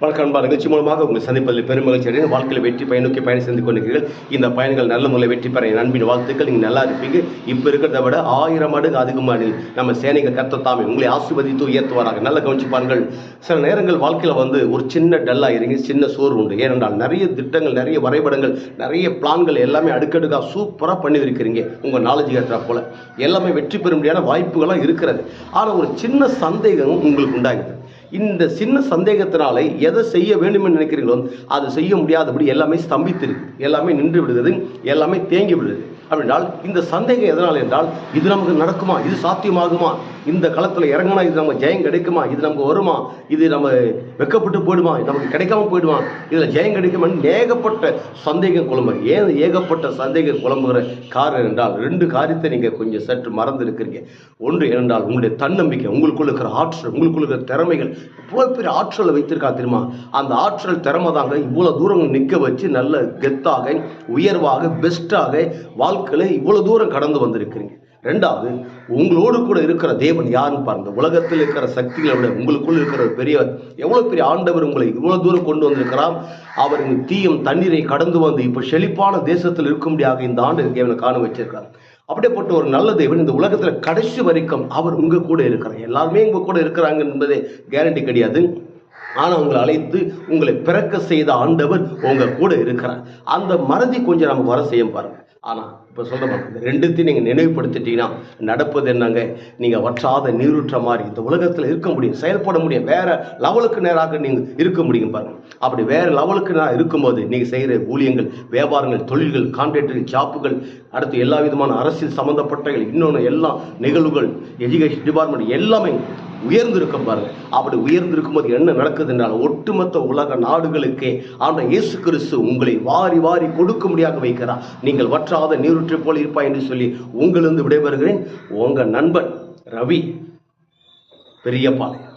வணக்கம் அன்பா நிகழ்ச்சி மூலமாக உங்களை சந்திப்பதில் பெருமகிழ்ச்சி அடைந்து வாழ்க்கையில் வெற்றி பயன் நோக்கி பயணம் செய்து கொண்டிருக்கிறீர்கள். இந்த பயணங்கள் நல்ல முறையில் வெற்றி பெற என் அன்பின் வாழ்த்துக்கள். நீங்கள் நல்லா இருப்பீங்க இப்போ இருக்கிறத விட ஆயிரம் மடங்கு அதிகமாக நம்ம சேனைகள் கத்தத்தாமே உங்களை ஆசிர்வதித்து உயர்த்துவாராக. நல்ல கவனிச்சுப்பார்கள் சில நேரங்கள் வாழ்க்கையில் வந்து ஒரு சின்ன டல்லாக இருங்க சின்ன சோறு உண்டு. ஏனென்றால் நிறைய திட்டங்கள் நிறைய வரைபடங்கள் நிறைய பிளான்கள் எல்லாமே அடுக்கடுக்காக சூப்பராக பண்ணி இருக்கிறீங்க உங்கள் நாலேஜ் ஏற்றா போல. எல்லாமே வெற்றி பெற முடியாத வாய்ப்புகளாக இருக்கிறது. ஆனால் ஒரு சின்ன சந்தேகம் உங்களுக்கு உண்டாகுது. இந்த சின்ன சந்தேகத்தினாலே எதை செய்ய வேண்டும் என்று நினைக்கிறீங்களோ அது செய்ய முடியாதபடி எல்லாமே ஸ்தம்பித்திருக்கு. எல்லாமே நின்று விடுகிறது. எல்லாமே தேங்கி விடுது அப்படின்றால் இந்த சந்தேகம் எதனால் என்றால் இது நமக்கு நடக்குமா? இது சாத்தியமாகுமா? இந்த களத்தில் இறங்கினா இது நமக்கு ஜெயம் கிடைக்குமா? இது நமக்கு வருமா? இது நம்ம வெக்கப்பட்டு போயிடுமா? நமக்கு கிடைக்காம போயிடுமா? இதில் ஜெயம் கிடைக்குமான்னு ஏகப்பட்ட சந்தேகம் குழம்பு ஏன் ஏகப்பட்ட சந்தேகம் குழம்புகிற காரணம் என்றால் ரெண்டு காரியத்தை நீங்கள் கொஞ்சம் சற்று மறந்து இருக்கிறீங்க ஒன்று என்றால் உங்களுடைய தன்னம்பிக்கை உங்களுக்குள்ள இருக்கிற ஆற்றல் உங்களுக்குள்ள இருக்கிற திறமைகள் இவ்வளோ பெரிய ஆற்றலை வைத்திருக்கா தெரியுமா? அந்த ஆற்றல் திறமை தாங்க இவ்வளோ தூரம் நிற்க வச்சு நல்ல கெத்தாக உயர்வாக பெஸ்ட்டாக வாழ்க்கையில இவ்வளவு தூரம் கடந்து வந்திருக்கிறீங்க. ரெண்டாவது உங்களோடு கூட இருக்கிற தேவன் யாருன்னு பாருங்க. உலகத்தில் இருக்கிற சக்திகளை விட உங்களுக்குள்ள இருக்கிற பெரியவர் எவ்வளோ பெரிய ஆண்டவர் உங்களை இவ்வளோ தூரம் கொண்டு வந்திருக்கிறார். அவர் தீயும் தண்ணீரை கடந்து வந்து இப்போ செழிப்பான தேசத்தில் இருக்கும்படியாக இந்த ஆண்டு தேவனை காண வச்சிருக்கிறார். அப்படிப்பட்ட ஒரு நல்ல தேவன் இந்த உலகத்தில் கடைசி வரைக்கும் அவர் உங்க கூட இருக்கிறார். எல்லாருமே உங்க கூட இருக்கிறாங்க என்பதே கேரண்டி கிடையாது. ஆனால் உங்களை அழைத்து உங்களை பிறக்க செய்த ஆண்டவர் உங்க கூட இருக்கிறார். அந்த மறதி கொஞ்சம் நமக்கு வர செய்ய பாருங்க. ஆனால் இப்போ சொல்கிறேன் இந்த ரெண்டுத்தையும் நீங்கள் நினைவுபடுத்திட்டீங்கன்னா நடப்பது என்னங்க? நீங்கள் வற்றாத நீரூற்ற மாதிரி இந்த உலகத்தில் இருக்க முடியும் செயல்பட முடியும். வேறு லெவலுக்கு நேராக நீங்கள் இருக்க முடியும் பாருங்கள் அப்படி வேறு லெவலுக்கு நேராக இருக்கும்போது நீங்கள் செய்கிற ஊழியங்கள் வியாபாரங்கள் தொழில்கள் கான்ட்ராக்டர்கள் ஜாப்புகள் அடுத்து எல்லா விதமான அரசியல் சம்மந்தப்பட்டகள் இன்னொன்று எல்லா நிகழ்வுகள் எஜுகேஷன் டிபார்ட்மெண்ட் எல்லாமே உயர்ந்திருக்கும் பாருங்க. அப்படி உயர்ந்திருக்கும் போது என்ன நடக்குது என்றால் ஒட்டுமொத்த உலக நாடுகளுக்கே ஆண்ட இயேசு கிறிஸ்து உங்களை வாரி வாரி கொடுக்க முடியாத வைக்கிறார். நீங்கள் வற்றாத நீருற்றை போல் இருப்பாய் என்று சொல்லி உங்களிருந்து விடைபெறுகிறேன். உங்கள் நண்பன் ரவி பெரியபாளையம்